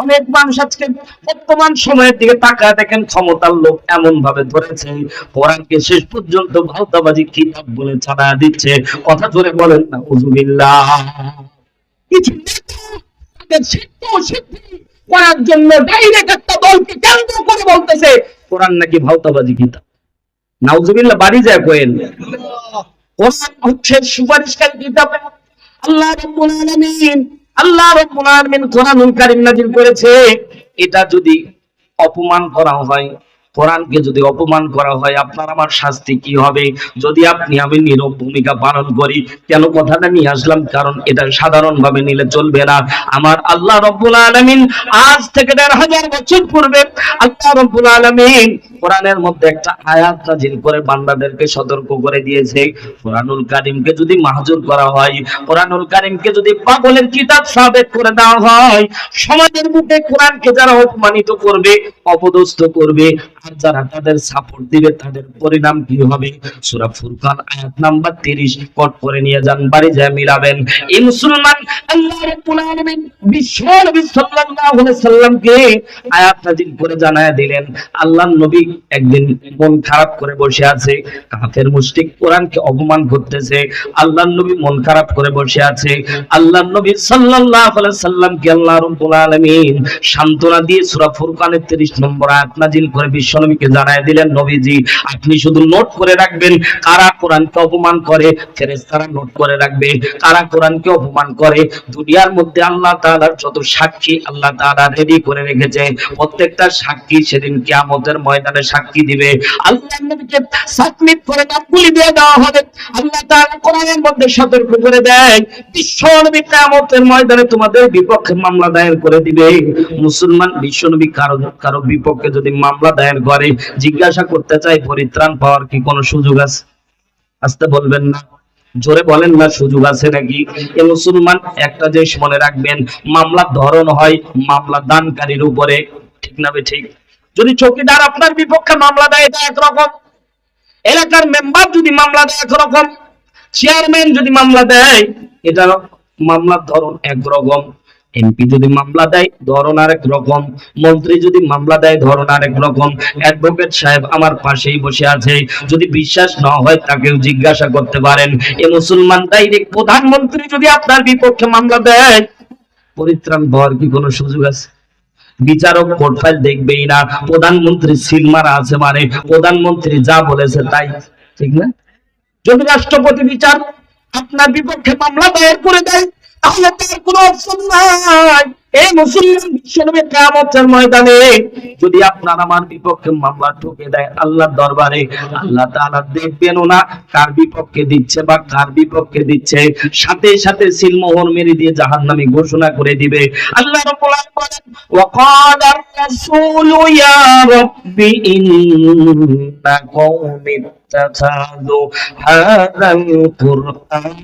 অনেক মানুষ আজকে বর্তমান সময়ের দিকে তাকায় দেখেন, ক্ষমতার লোক এমন ভাবে ধরেছে। কোরআনকে শেষ পর্যন্ত ভাওতাবাজি কিতাব বলে ছাড়া দিচ্ছে। কথা জোরে বলেন না, উজুবিল্লাহ। কিছু করার জন্য ডাইরেক্ট একটা দলকে কেন্দ্র করে বলতেছে, কোরআন নাকি ভাওতাবাজি কিতাব নাউজুবিল্লাহ, বাড়ি যায় কোয়েল? কোরআন হচ্ছে সুপারিশকারী কিতাব আল্লাহ রাব্বুল আলামিন আল্লাহ রব্বুল আলামিন কোরআনুল কারীম নাযিল করেছে। এটা যদি অপমান করা হয় কোরআনকে যদি অপমান করা হয়, আপনার আমার শাস্তি কি হবে? যদি আপনি, আমি নীরব ভূমিকা পালন করি, কেন কথাটা নিয়ে আসলাম? কারণ এটা সাধারণ ভাবে নিলে চলবে না। আমার আল্লাহ রব্বুল আলামিন আজ থেকে দেড় হাজার বছর পূর্বে আল্লাহ রব্বুল আলামিন কোরআনের মধ্যে একটা আয়াত নাজিল করে বান্দাদেরকে সতর্ক করে দিয়েছে। কোরআনুল কারিমকে যদি মাহজুর করা হয়, কোরআনুল কারিমকে যদি পাগলের কিতাব সাবেক করে দেওয়া হয়, সমাজের মুখে কোরআনকে যারা অপমানিত করবে, অপদস্থ করবে আর যারা তাদের সাপোর্ট দিবে, তাদের পরিণাম কি হবে? সূরা ফুরকান, আয়াত নাম্বার 30 পট করে নিয়ে যান, বাড়ি যায় মিলাবেন। এই মুসলমান বিশ্ব সান্ত্বনা দিয়ে সূরা ফুরকানের 30 নম্বর আয়াত করে বিশ্বনবীকে জানায় দিলেন, নবীজি, আপনি শুধু নোট করে রাখবেন কারা কোরআনকে অপমান করে, ফেরেশতারা নোট করে রাখবে, কারা কোরআনকে অপমান করে দুনিয়ার মধ্যে আল্লাহ তাআলার যত সাক্ষী আল্লাহ তাআলা রেডি করে রেখেছে, প্রত্যেকটা সাক্ষী সেদিন কিয়ামতের ময়দানে সাক্ষী দিবে। বিপক্ষে যদি মামলা দায়ের করে, জিজ্ঞাসা করতে চাই পরিত্রাণ পাওয়ার কি কোনো সুযোগ আছে? আসতে বলবেন না। জোরে বলেন না, সুযোগ আছে নাকি? এ মুসলমান একটা জিনিস মনে রাখবেন, মামলার ধরন হয় মামলা দানকারীর উপরে, ঠিক না ঠিক? যদি চৌকিদার আপনার বিপক্ষে মামলা দেয়, এটা একরকম। এলাকার মেম্বার যদি মামলা দেয়, একরকম। চেয়ারম্যান যদি মামলা দেয় এটা মামলার ধরন একরকম। এমপি যদি মামলা দেয়, ধরন আরেক রকম মন্ত্রী যদি মামলা দেয়, ধরন আরেক রকম অ্যাডভোকেট সাহেব আমার পাশেই বসে আছে। যদি বিশ্বাস না হয়, তাকেও জিজ্ঞাসা করতে পারেন। এ মুসলমান ডাইরেক্ট প্রধানমন্ত্রী যদি আপনার বিপক্ষে মামলা দেয়, পরিত্রাণ পাওয়ার কি কোনো সুযোগ আছে? বিচারক কোর্ট ফাইল দেখবেই না। প্রধানমন্ত্রী সিল মারা আছে মানে প্রধানমন্ত্রী যা বলেছে তাই, ঠিক না? যদি রাষ্ট্রপতি বিচার আপনার বিপক্ষে মামলা দায়ের করে দেয় তাহলে তার কোনো অপশন নাই। এই মুসলিম বিশ্বনবী কিয়ামতের ময়দানে যদি আপনার আমার বিপক্ষে মামলা ঠুকে দেয় আল্লাহর দরবারে আল্লাহ তাআলা দেখবেন না কার বিপক্ষে দিচ্ছে বা কার বিপক্ষে দিচ্ছে সাথে সাথে সিলমোহর মেরে দিয়ে জাহান্নামী ঘোষণা করে দিবে আল্লাহ রাব্বুল আলামিন বলেন وقال الرسول يا رب إن قوم اتخذوا هذا القرآن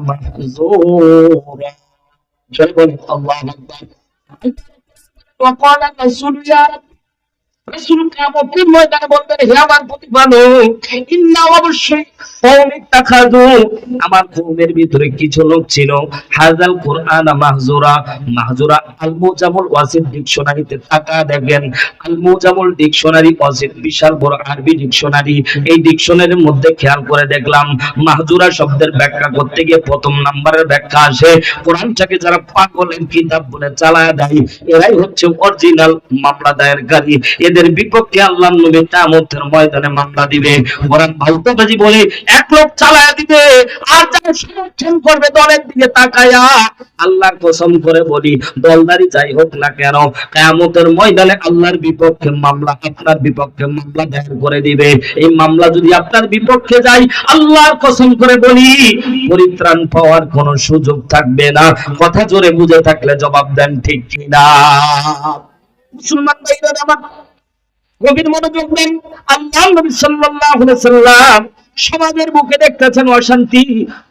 محزورا Shaykhul Allah Baghdad. Wakala na Zulu ya Rabb মধ্যে খেয়াল করে দেখলাম, মাহজুরা শব্দের ব্যাখ্যা করতে গিয়ে প্রথম নাম্বারের ব্যাখ্যা আসে। কোরআনটাকে যারা পাগলের কিতাব বলে চালায় দেয়, এরাই হচ্ছে অরিজিনাল মামলা দায়েরকারী। এদের বিপক্ষে আল্লাহ নবী কিয়ামতের ময়দানে মামলা দিবে। কোরআন ভাউতাবাজি বলে এক লোক চালায়া দিবে, আর যারা সমর্থন করবে দলের দিকে তাকায়া। আল্লাহর কসম করে বলি দলদারি যাই হোক না কেন, কিয়ামতের ময়দানে আল্লাহর বিপক্ষে মামলা, আপনার বিপক্ষে মামলা দায়ের করে দিবে। এই মামলা যদি আপনার বিপক্ষে যায়, আল্লাহর কসম করে বলি, পরিত্রাণ পাওয়ার কোনো সুযোগ থাকবে না। কথা জোরে বুঝে থাকলে জবাব দেন ঠিক কিনা। মুসলমান ভাইরা আমার গভীর মনোযোগ দেন। আল্লাহ নবী সাল্লাল্লাহু আলাইহি সাল্লাম সমাজের মুখে দেখতেছেন অশান্তি।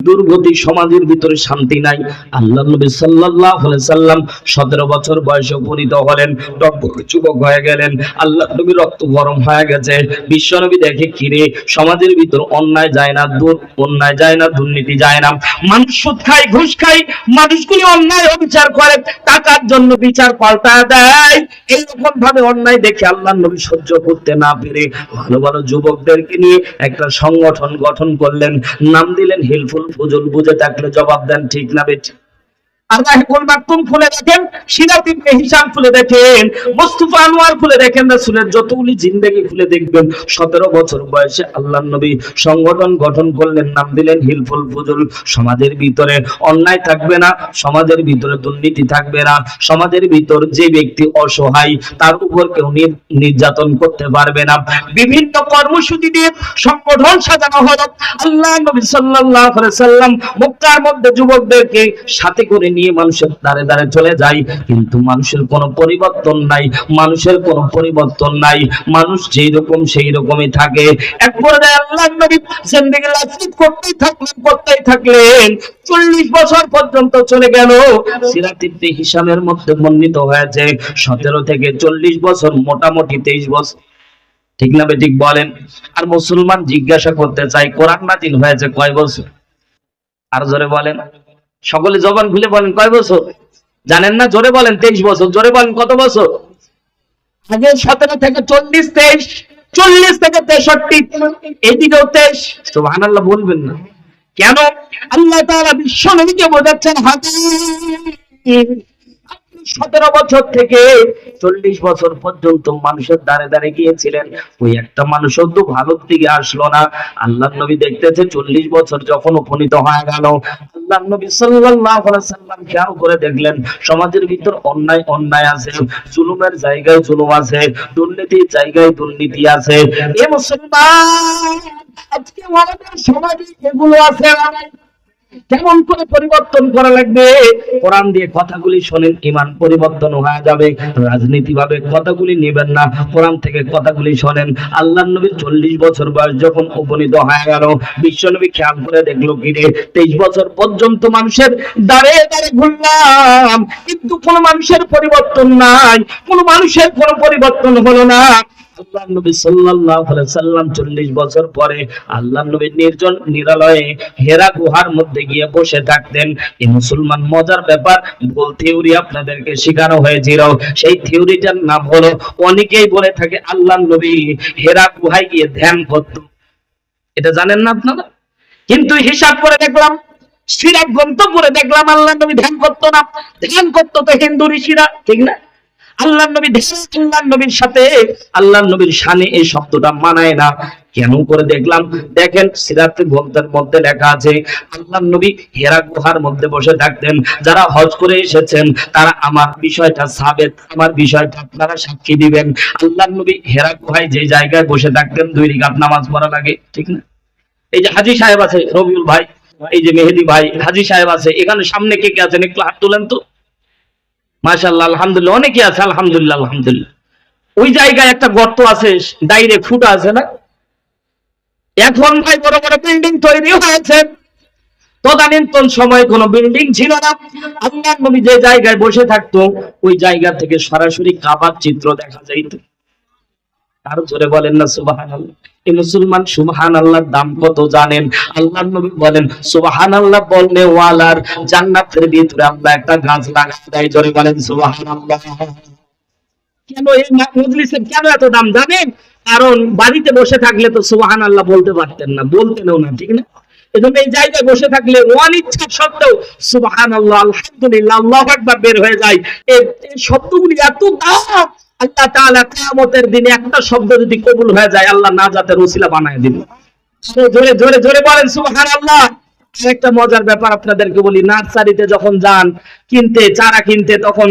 দুর্গতি সমাজের ভিতরে শান্তি নাই। আল্লাহ নবী সাল্লাল্লাহু আলাইহি সাল্লাম 17 বছর বয়সে উপনীত হলেন টকবক যুবক হয়ে গেলেন। আল্লাহ নবী রক্ত গরম হয়ে গেছে। বিশ্ব নবী দেখে কিরে সমাজের ভিতর অন্যায় যায় না, দূর, অন্যায় যায় না, দুর্নীতি যায় না। মানুষ সুদ খায়, ঘুষ খায় মানুষগুলি অন্যায় অবিচার করে, টাকার জন্য বিচার পাল্টা দেয়। এইরকম ভাবে অন্যায় দেখে আল্লাহ নবী সহ্য করতে না পেরে ভালো ভালো যুবকদেরকে নিয়ে একটা সংগঠন গঠন করলেন। নাম দিলেন হিলফুল ফুজুল বুঝে থাকলে জবাব দেন ঠিক না বেঠিক। আর রাহিকুল মাকতুম খুলে দেখেন? সিরাত ইবনে হিশাম খুলে দেখেন, মুস্তাফা আনোয়ার খুলে দেখেন, রাসূলের যতগুলি জিন্দেগি খুলে দেখবেন 17 বছর বয়সে আল্লাহর নবী সংগঠন গঠন করলেন, নাম দিলেন হিলফুল ফুজুল। সমাজের ভিতরে অন্যায় থাকবে না, সমাজের ভিতরে দুর্নীতি থাকবে না, সমাজের ভিতর যে ব্যক্তি অসহায়, তার উপর কেউ নির- নির্যাতন করতে পারবে না। বিভিন্ন কর্মসূচি দিয়ে সংগঠন সাজানো হলো। আল্লাহ নবী সাল্লাল্লাহু আলাইহি সাল্লাম মক্কার মধ্যে যুবকদেরকে সাথে করে নিয়ে মানুষের দ্বারে দ্বারে চলে যায়। কিন্তু মানুষের কোনো পরিবর্তন নাই, মানুষের কোনো পরিবর্তন নাই, মানুষ যেই রকম সেই রকমই থাকে। এক পর্যায়ে আল্লাহ নবী জিন্দেগি লাফিত করতেই থাকলেন করতেই থাকলেন। চল্লিশ বছর পর্যন্ত চলে গেল। সিরাত হিসামের মধ্যে বর্ণিত হয়েছে, সতেরো থেকে চল্লিশ বছর, মোটামুটি তেইশ বছর। ঠিক না ঠিক বলেন? আর মুসলমান জিজ্ঞাসা করতে চাই কোরআন নাজিল হয়েছে কয় বছর? আর জোরে বলেন। সকলে জবান খুলে বলেন কয় বছর? জানেন না? জোরে বলেন তেইশ বছর। জোরে বলেন কত বছর? আগে সতেরো থেকে চল্লিশ তেইশ চল্লিশ থেকে তেষট্টি এদিকেও তেইশ। তো আনাল্লাহ বলবেন না। কেন? আল্লাহ তারা বিশ্ব নবীকে বোঝাচ্ছেন হাতে সতেরো বছর থেকে চল্লিশ বছর পর্যন্ত মানুষের দ্বারে দ্বারে গিয়েছিলেন ওই একটা মানুষও তো ভারত দিকে আসলো না আল্লাহ নবী দেখতেছে চল্লিশ বছর যখন উপনীত হয়ে গেল আল্লাহ নবী সাল্লাম খেয়াল করে দেখলেন, সমাজের ভিতর অন্যায় অন্যায় আছে, জুলুমের জায়গায় জুলুম আছে, দুর্নীতির জায়গায় দুর্নীতি আছে এ মুসলমান, আজকে আমাদের সমাজে এগুলো আছে? কেমন করে পরিবর্তন করা লাগবে? কোরআন দিয়ে কথাগুলি শোনেন, ইমান পরিবর্তন হয়ে যাবে। রাজনীতি ভাবে কথাগুলি নেবেন না, কোরআন থেকে কথাগুলি শোনেন। আল্লাহ নবীর চল্লিশ বছর বয়স যখন উপনীত হয়ে গেল, বিশ্ব নবী খেয়াল করে দেখল কিরে তেইশ বছর পর্যন্ত মানুষের দাঁড়ে দাঁড়ে ঘুরলাম, কিন্তু কোন মানুষের পরিবর্তন নাই, কোন মানুষের কোনো পরিবর্তন হলো না। আল্লাহ নবী সাল্লাল্লাহু আলাইহি সাল্লাম 40 বছর পরে আল্লাহ নবী নির্জন নিরালয়ে হেরা গুহার মধ্যে গিয়ে বসে থাকতেন। এই মুসলমান মজার ব্যাপার, ভুল থিওরি আপনাদেরকে শেখানো সেই থিওরিটার নাম হলো, অনেকেই বলে থাকে আল্লাহ নবী হেরা গুহায় গিয়ে ধ্যান করত। এটা জানেন না আপনারা? কিন্তু হিসাব করে দেখলাম করে দেখলাম আল্লাহ নবী ধ্যান করতো না। ধ্যান করতো তো হিন্দু ঋষিরা, ঠিক না? আল্লাহ নবী আল্লাহ নবীর সাথে আল্লাহ নবীর শানে এই শব্দটা মানায় না। কেন করে দেখলাম? দেখেন, সিরাতের গ্রন্থের মধ্যে লেখা আছে আল্লাহ নবী হেরা গুহার মধ্যে বসে থাকতেন। যারা হজ করে এসেছেন, তারা আমার বিষয়টা সাবেত, আমার বিষয়টা আপনারা সাক্ষী দিবেন। আল্লাহ নবী হেরা গুহায় যে জায়গায় বসে থাকতেন, দুই রিকাত নামাজ পড়া লাগে, ঠিক না? এই যে হাজি সাহেব আছে, রবিউল ভাই, এই যে মেহেদি ভাই, হাজি সাহেব আছে, এখানে সামনে কে কে আছেন একটু হাত তোলেন তো। মাশাল্লাহ আলহামদুলিল্লাহ অনেকে আছে, আলহামদুলিল্লাহ আলহামদুলিল্লাহ। ওই জায়গায় একটা গর্ত আছে, ডাইরেক্ট ফুটা আছে না? এখন ভাই বড় বড় বিল্ডিং তৈরি হয়েছে। তদানীন্তন সময় কোনো বিল্ডিং ছিল না। আল্লাহ নবী যে জায়গায় বসে থাকতো, ওই জায়গা থেকে সরাসরি কাবার চিত্র দেখা যাইত। আর জোরে বলেন না সুবাহান আল্লাহ এই মুসলমান সুবহান আল্লাহর দাম কত জানেন? আল্লাহ নবী বলেন সুবহান আল্লাহ বললে ওয়ালার জান্নাতের ভিতরে আল্লাহ একটা গাছ লাগাই দেয়, জোরে বলেন সুবহান আল্লাহ কেন এই মজলিসের কেন এত দাম জানেন? কারণ বাড়িতে বসে থাকলে তো সুবহান আল্লাহ বলতে পারতেন না বলতেনও না, ঠিক না? এজন্য এই জায়গায় বসে থাকলে অনিচ্ছা সত্ত্বেও সুবহান আল্লাহ আলহামদুলিল্লাহ, আল্লাহ একবার বের হয়ে যায়। এই শব্দগুলি এত দাম আল্লাহ তাআলা কিয়ামতের দিনে একটা শব্দ যদি কবুল হয়ে যায়, আল্লাহ নাজাতের ওসিলা বানায় দিবে। তো জোরে জোরে জোরে বলেন সুবহান আল্লাহ একটা মজার ব্যাপার আপনাদেরকে বলি, নার্সারিতে যখন যান, কিনতে, চারা কিনতে, তখন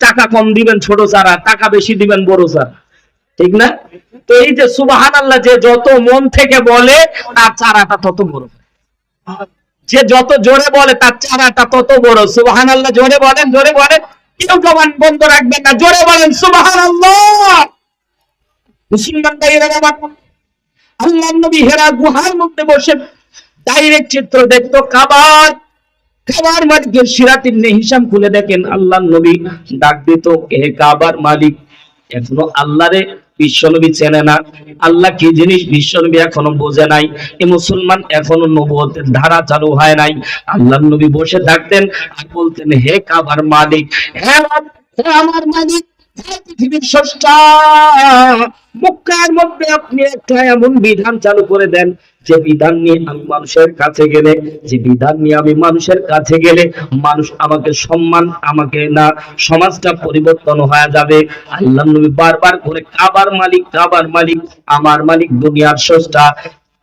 টাকা কম দিবেন ছোট চারা, টাকা বেশি দিবেন বড় চারা। ঠিক না? তো এই যে সুবাহান আল্লাহ যে যত মন থেকে বলে, তার চারাটা তত বড়। যে যত জোরে বলে, তার চারাটা তত বড়। সুবাহান আল্লাহ জোরে বলেন জোরে বলেন। কেউ জবান বন্ধ রাখবেন না। জোরে বলেন আল্লাহ নবী হেরা গুহার মধ্যে ডাইরেক্ট চিত্র দেখতো খুলে দেখেন আল্লাহ নবী ডাক দিত, এ কাবার মালিক আল্লাহরে বিশ্বনবী চেনে না। আল্লাহ কি জিনিস বিশ্বনবী এখনও বোঝে নাই? এ মুসলমান এখনও ধারা চালু হয় নাই। আল্লাহ নবী বসে থাকতেন আর বলতেন, হে কাবার মালিক আমার মালিক মধ্যে আপনি একটা এমন বিধান চালু করে দেন যে বিধান নিয়ে আমি মানুষের কাছে গেলে, যে বিধান নিয়ে আমি মানুষের কাছে গেলে মানুষ আমাকে সম্মান, আমাকে না, সমাজটা পরিবর্তন হয়ে যাবে। আল্লাহ নবী বারবার করে কাবার মালিক কাবার মালিক, আমার মালিক, দুনিয়ার স্রষ্টা।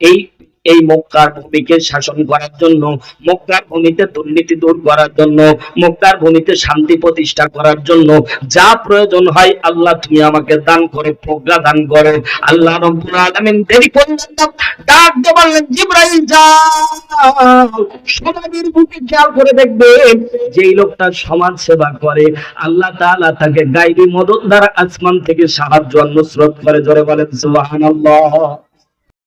এই এই মক্কার ভূমিকে শাসন করার জন্য, মক্কার ভূমিতে দুর্নীতি দূর করার জন্য, মক্কার ভূমিতে শান্তি প্রতিষ্ঠা করার জন্য যা প্রয়োজন হয় আল্লাহ তুমি আমাকে দান করে, প্রজ্ঞা দান করো। আল্লাহ রব্বুল আলামিন দেরি না, ডাক দিয়ে বললেন, জিব্রাইল যাও। সমাজের বুকে খেয়াল করে দেখবে যেই লোকটা সমাজ সেবা করে, আল্লাহ তাআলা তাকে গায়বী মদত দ্বারা আসমান থেকে সাহায্য আর নুসরত করে। জোরে বলেন, সুবহানাল্লাহ।